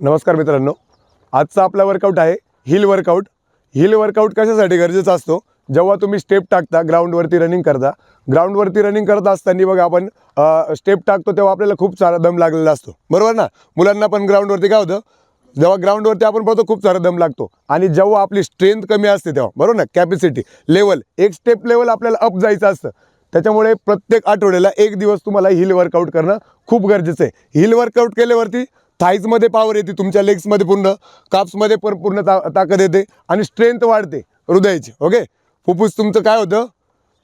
नमस्कार मित्रांनो. आजचा आपला वर्कआउट आहे हिल वर्कआउट हिल वर्कआउट कशासाठी गरजेचा असतो? जेव्हा तुम्ही स्टेप टाकता ग्राउंडवरती रनिंग करता. ग्राउंडवरती रनिंग करत असताना बघा आपण स्टेप टाकतो तेव्हा आपल्याला खूप सारा दम लागलेला असतो. बरोबर ना? मुलांना पण ग्राउंडवरती काय होतं? जेव्हा ग्राउंडवरती आपण पाहतो खूप सारा दम लागतो. आणि जेव्हा आपली स्ट्रेंथ कमी असते तेव्हा. बरोबर ना? कॅपॅसिटी लेवल एक स्टेप लेवल आपल्याला अप जायचं असतं. त्याच्यामुळे प्रत्येक आठवड्याला एक दिवस तुम्हाला हिल वर्कआउट करणं खूप गरजेचं आहे. हिल वर्कआउट केल्यावरती थाईजमध्ये पॉवर येते तुमच्या लेग्समध्ये पूर्ण काप्समध्ये पण पूर्ण ता ताकद येते आणि स्ट्रेंथ वाढते हृदयाची ओके फुफ्फुस तुमचं काय होतं?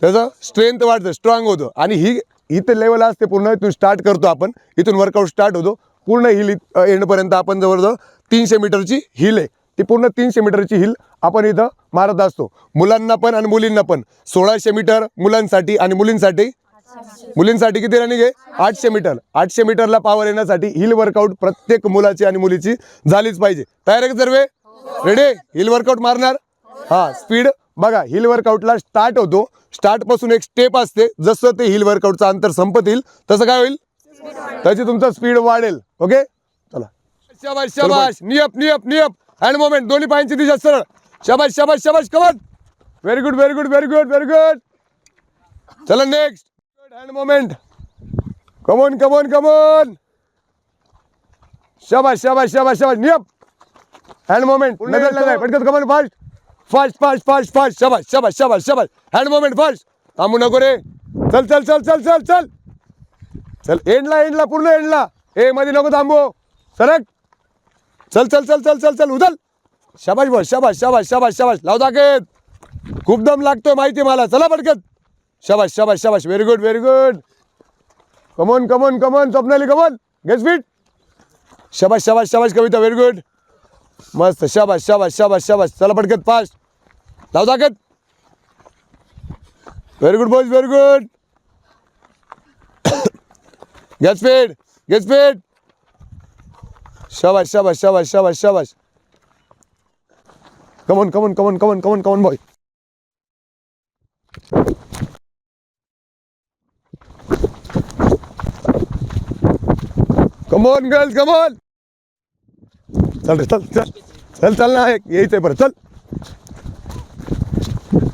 त्याचं स्ट्रेंथ वाढतं स्ट्रॉंग होतं. आणि ही इथं लेवल असते पूर्ण इथून स्टार्ट करतो आपण. इथून वर्कआउट स्टार्ट होतो. पूर्ण हिल एंडपर्यंत आपण जवळजवळ तीनशे मीटरची हिल आहे. ती पूर्ण तीनशे मीटरची हिल आपण इथं मारत असतो. मुलांना पण आणि मुलींना पण. सोळाशे मीटर मुलांसाठी आणि मुलींसाठी मुलींसाठी किती रनिंग आहे? आठशे. मीटर. आठशे मीटरला पॉवर येण्यासाठी हिल वर्कआउट प्रत्येक मुलाची आणि मुलीची झालीच पाहिजे. तयार आहे सर्वे? रेडी हिल वर्कआउट मारणार? हा स्पीड बघा हिल वर्कआउटला स्टार्ट होतो. स्टार्टपासून एक स्टेप असते. जसं ते हिल वर्कआउटचं अंतर संपत येईल तसं काय होईल? त्याची तुमचा स्पीड वाढेल. ओके चला. शाबाश शाबाश नियप नियप नियप. हँड मोमेंट दोन्ही पायांची दिशा सरळ. शाबाश शाबाश शाबाश come on very good very good very good very good चला next hand movement come on come on come on शाबाश शाबाश शाबाश शाबाश नियप हँड मोमेंट पटकन come on fast fast fast fast fast शाबाश शाबाश शाबाश शाबाश हँड मोमेंट फास्ट थांबू नको रे चल चल चल चल चल चल चल एंडला एंडला पूर्ण एंडला ए मध्ये नको थांबू सरक चल चल चल चल चल चल उचल शाबाश बस शाबाश शाबाश शाबाश शाबाश लाव दाखत खूप दम लागतोय माहिती मला चला पटकन शाबाश शाबाश शाबाश very good very good come on come on come on Swapnali come on get fit शाबाश शाबाश शाबाश कविता व्हेरी गुड मस्त शाबाश शाबाश शाबाश शाबाश चला पटकन फास्ट लाव दाखत very good boys very good get speed get speed शाबाश शाबाश शाबाश शाबाश शाबाश come on come on come on come on come on come on boy come on girls come on चल रे चल चल. चल चल ना एक यायचंय बरं चल.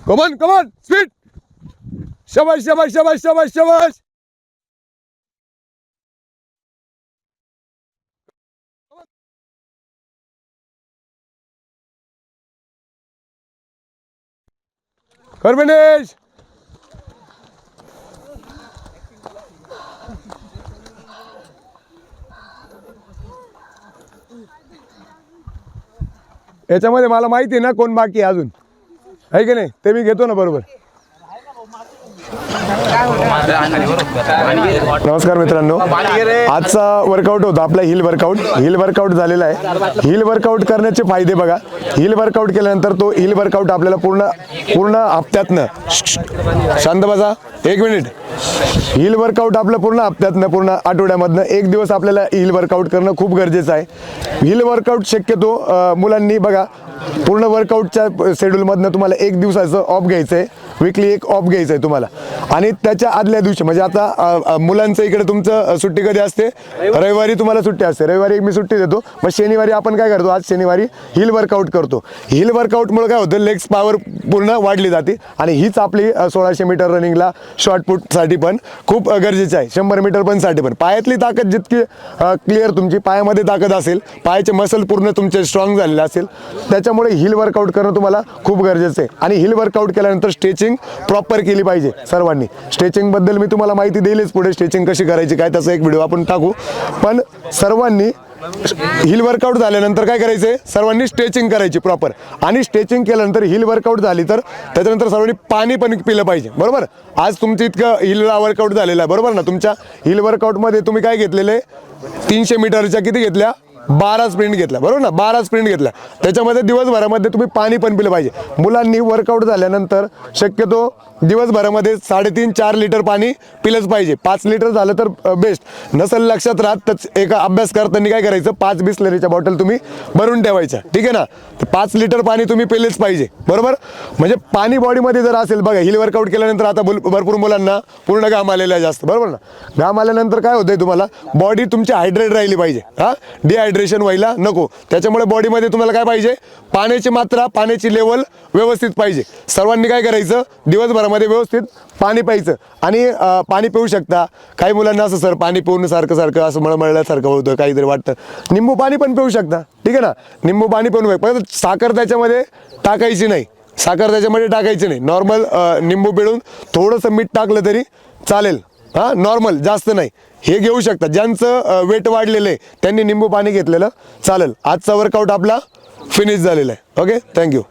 कमॉन कमॉन स्पीड शाबाश शाबाश शाबाश शाबाश शाबाश. कर याच्यामध्ये मला माहिती आहे ना कोण बाकी आहे अजून. आहे की नाही? ते मी घेतो ना बरोबर. नमस्कार मित्रांनो. आजचा वर्कआउट होता आपला हिल वर्कआउट हिल वर्कआउट झालेला आहे. हिल वर्कआउट करण्याचे फायदे बघा. हिल वर्कआउट केल्यानंतर तो हिल वर्कआउट आपल्याला पूर्ण पूर्ण हप्त्यातनं शांत बसा. एक मिनिट हिल वर्कआउट आपलं पूर्ण हप्त्यातनं पूर्ण आठवड्यामधनं एक दिवस आपल्याला हिल वर्कआउट करणं खूप गरजेचं आहे. हिल वर्कआउट शक्यतो मुलांनी बघा पूर्ण वर्कआउटच्या शेड्यूलमधनं तुम्हाला एक दिवसाचं ऑफ घ्यायचं आहे विकली एक ऑफ घ्यायचं आहे तुम्हाला. आणि त्याच्या आदल्या दिवशी म्हणजे आता मुलांचं इकडे तुमचं सुट्टी कधी असते? रविवारी. तुम्हाला सुट्टी असते. रविवारी मी सुट्टी देतो. मग शनिवारी आपण काय करतो? आज शनिवारी हिल वर्कआउट करतो. हिल वर्कआउटमुळे काय होतं? लेग्स पॉवर पूर्ण वाढली जाते. आणि हीच आपली सोळाशे मीटर रनिंगला शॉर्टपुटसाठी पण खूप गरजेचं आहे. शंभर मीटर पण साठी पण. पायातली ताकद जितकी क्लिअर तुमची पायामध्ये ताकद असेल पायाचे मसल पूर्ण तुमचे स्ट्रॉंग झालेले असेल त्याच्यामुळे हिल वर्कआउट करणं तुम्हाला खूप गरजेचं आहे. आणि हिल वर्कआउट केल्यानंतर स्ट्रेचिंग प्रॉपर केली पाहिजे सर्वांनी. स्ट्रेचिंगबद्दल मी तुम्हाला माहिती देईलच पुढे स्ट्रेचिंग कशी करायची काय त्याचा एक व्हिडिओ आपण टाकू. पण सर्वांनी हिल वर्कआउट झाल्यानंतर काय करायचंय? सर्वांनी स्ट्रेचिंग करायची प्रॉपर आणि स्ट्रेचिंग केल्यानंतर हिल वर्कआउट झाली तर त्याच्यानंतर सर्वांनी पाणी पण पिलं पाहिजे. बरोबर? आज तुमचं इतकं हिलला वर्कआउट झालेलं आहे. बरोबर ना? तुमच्या हिल वर्कआउटमध्ये तुम्ही काय घेतलेले तीनशे मीटरच्या किती घेतल्या? बारा स्प्रिंट घेतल्या बरोबर ना? बारा स्प्रिंट घेतल्या. त्याच्यामध्ये दिवसभरामध्ये तुम्ही पाणी पण पिलं पाहिजे. मुलांनी वर्कआउट झाल्यानंतर शक्यतो दिवसभरामध्ये साडेतीन चार लिटर पाणी पिलंच पाहिजे. पाच लिटर झालं तर बेस्ट नसेल लक्षात राहत तर एका अभ्यास करताना काय करायचं? पाच बिस्लरीच्या बॉटल तुम्ही भरून ठेवायच्या. ठीक आहे ना? तर पाच लिटर पाणी तुम्ही पिलेच पाहिजे. बरोबर? म्हणजे पाणी बॉडीमध्ये जर असेल बघा हिल वर्कआउट केल्यानंतर आता भरपूर मुलांना पूर्ण घाम आलेला आहे जास्त. बरोबर ना? घाम आल्यानंतर काय होतंय तुम्हाला? बॉडी तुमची हायड्रेट राहिली पाहिजे. हा? डिहायड्रेट डिहायड्रेशन व्हायला नको. त्याच्यामुळे बॉडीमध्ये तुम्हाला काय पाहिजे? पाण्याची मात्रा पाण्याची लेवल व्यवस्थित पाहिजे. सर्वांनी काय करायचं? दिवसभरामध्ये व्यवस्थित पाणी प्यायचं. आणि पाणी पिऊ शकता. काही मुलांना असं सर पाणी पिऊन सारखं सारखं असं मळमळल्यासारखं होतं काहीतरी वाटतं. निंबू पाणी पण पिऊ शकता. ठीक आहे ना? निंबू पाणी पण पण साखर त्याच्यामध्ये टाकायची नाही. साखर त्याच्यामध्ये टाकायची नाही. नॉर्मल निंबू पिळून थोडंसं मीठ टाकलं तरी चालेल. हां नॉर्मल जास्त नाही. हे घेऊ शकता. ज्यांचं वेट वाढलेलं आहे त्यांनी निंबू पाणी घेतलेलं. चालेल. आजचा वर्कआउट आपला फिनिश झालेला आहे. Okay thank you